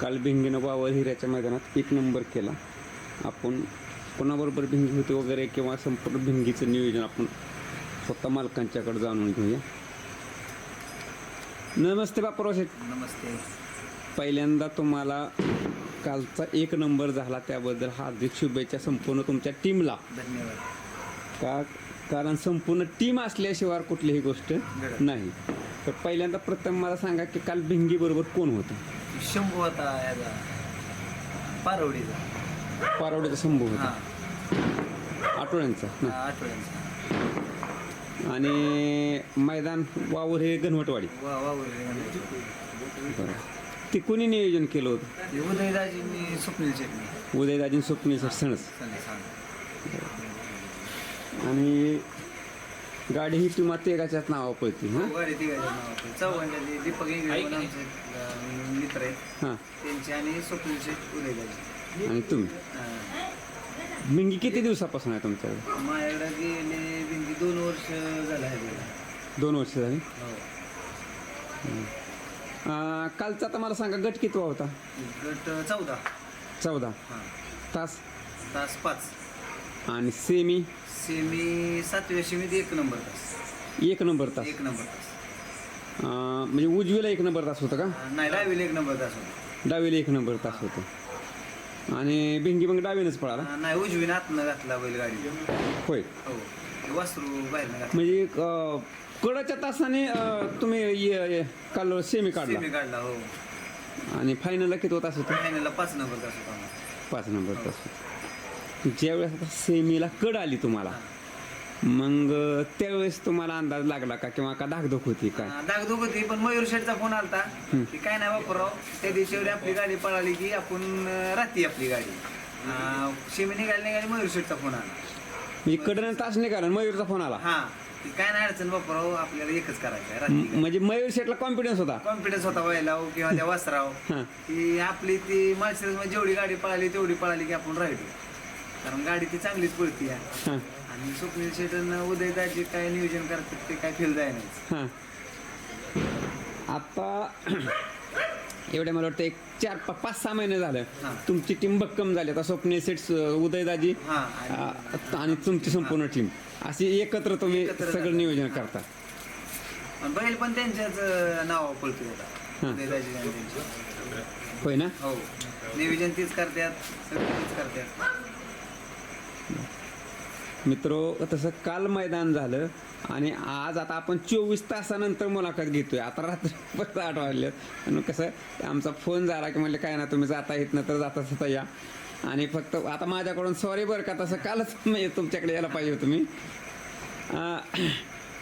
काल भिंगीनं बावळ हिऱ्याच्या मैदानात एक नंबर केला. आपण कोणाबरोबर भिंगी होते वगैरे किंवा संपूर्ण भिंगीचं नियोजन आपण स्वतः मालकांच्याकडे जाणून घेऊया. नमस्ते बापराव शेठ. नमस्ते. पहिल्यांदा तुम्हाला कालचा एक नंबर झाला त्याबद्दल हार्दिक शुभेच्छा संपूर्ण तुमच्या टीमला. धन्यवाद. का कारण संपूर्ण टीम असल्याशिवाय कुठलीही गोष्ट. नाही. तर पहिल्यांदा प्रथम मला सांगा की काल भिंगी बरोबर कोण होतं? शंभू होता याचा पारवडीचा. पारवडीचा शंभू हा. होता आठवड्यांचा. आठवड्यांचा. आणि मैदान वावर हे गणवटवाडी वा वा वगैरे बरं. ते कोणी नियोजन केलं होतं? ते उदयदाजींनी स्वप्नील चटणी उदयदाजी स्वप्नील सर सणस. सांगा सांग आणि गाडी ही तुम्हा तेगाच्याच नावा पळते हां? गाडी तिघाच्या नावाचं चौघांच्या दीपक इंगळे म्हणून आमचे अं, मित्र आहेत. हां. त्यांचे आणि आणि तुम्ही? हा. भिंगी किती दिवसापासून आहे तुमच्याकडे? माझ्याकडे गेले बिंदी दोन वर्ष झालं आहे दोन वर्ष झाली? हो. अं, कालचा तर मला सांगा गट कितवा होता? गट चौदा. चौदा. हां. तास? तास पाच. आणि सेमी सेमी सातव्या सेमीत एक नंबर तास. एक नंबर तास. एक नंबर तास. अं, म्हणजे उजवीला एक नंबर तास होता का? नाही डावीला एक नंबर तास होता. डावीला एक नंबर तास होता. आणि भिंगी मग डावीनच पळाला? नाही उजवीनं आतनं घातला बैलगाडी. होय. हो वासरू बाहेरनं घातला. म्हणजे अं, कडच्या तासाने अं, तुम्ही य- य- काल सेमी काढला. सेमी काढला हो. आणि फायनलला किती तास होता? फायनलला पाच नंबर तास होता. पाच नंबर तास होता. ज्यावेळेस आता सेमीला कड आली तुम्हाला मग त्यावेळेस तुम्हाला अंदाज लागला का किंवा का धाकधूक होती काय अं, दागदुख होती पण मयूर शेठचा फोन आलता की काय नाही वापराव त्या दिवशी एवढी आपली गाडी पळाली की आपण राहते आपली गाडी. सेमी निघाली निघाली मयूर शेठचा फोन आला. म्हणजे कडनं तास निघाला मयूरचा फोन आला. हा की काय नाही अडचण वापराव आपल्याला एकच करायचं आहे म- म्हणजे मयूर शेटला कॉन्फिडन्स होता? कॉन्फिडन्स होता व्हायला किंवा त्या वासराव की आपली ती मध्ये जेवढी गाडी पळाली तेवढी पळाली की आपण राहिलो. कारण गाडी ती चांगलीच पळती आहे हां. आणि स्वप्नील शेटन उदयदाजी काय नियोजन करतात ते काय फेल जाय नाही. हां. आता एवढे मला वाटतं एक चार पा- पाच सहा महिने झालं. हां. तुमची टीम भक्कम झाली. आता स्वप्नील सेट उदयदाजी हा आणि तुमची संपूर्ण टीम अशी एकत्र तुम्ही एकत्र सगळं. नियोजन करता. आणि बैल पण त्यांच्याच अं, नावावर पळतो हां. उदयदाजी आणि त्यांचे. होय ना? हो. नियोजन तीच करतात सगळं तीच करतात. मित्रो तसं काल मैदान झालं आणि आज आता आपण चोवीस तासानंतर मुलाखत घेतोय. आता रात्री परत आठ वाजले. आणि कसं आमचा फोन झाला की म्हणले काय ना तुम्ही जाता येत ना तर जाता जाता या. आणि फक्त आता माझ्याकडून सॉरी बरं का तसं कालच म्हणजे तुमच्याकडे यायला पाहिजे अं,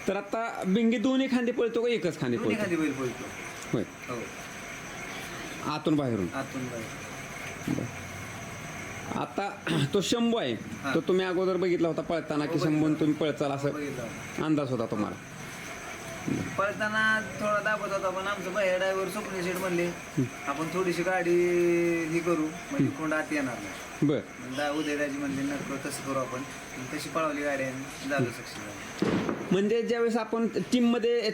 तर आता बिंगी दोन्ही खांदे पळतो का एकच खांदे पळतो? होय. हो. आतून बाहेरून. आतून बैल आता तो शंभू आहे. तो तुम्ही अगोदर बघितला होता पळताना की शंभून तुम्ही पळचाल असं अंदाज होता तुम्हाला? पळताना थोडा दाखवत होता पण आमचं बाहेर ड्रायव्हर स्वप्नील शेठ म्हणले आपण थोडीशी गाडी ही करू म्हणजे कोण आत येणार नाही. बर. उदयदाजी म्हणले नको तसं करू आपण. तशी पळवली गाडी आणि झालं सक्सेस. म्हणजे ज्यावेळेस आपण टीममध्ये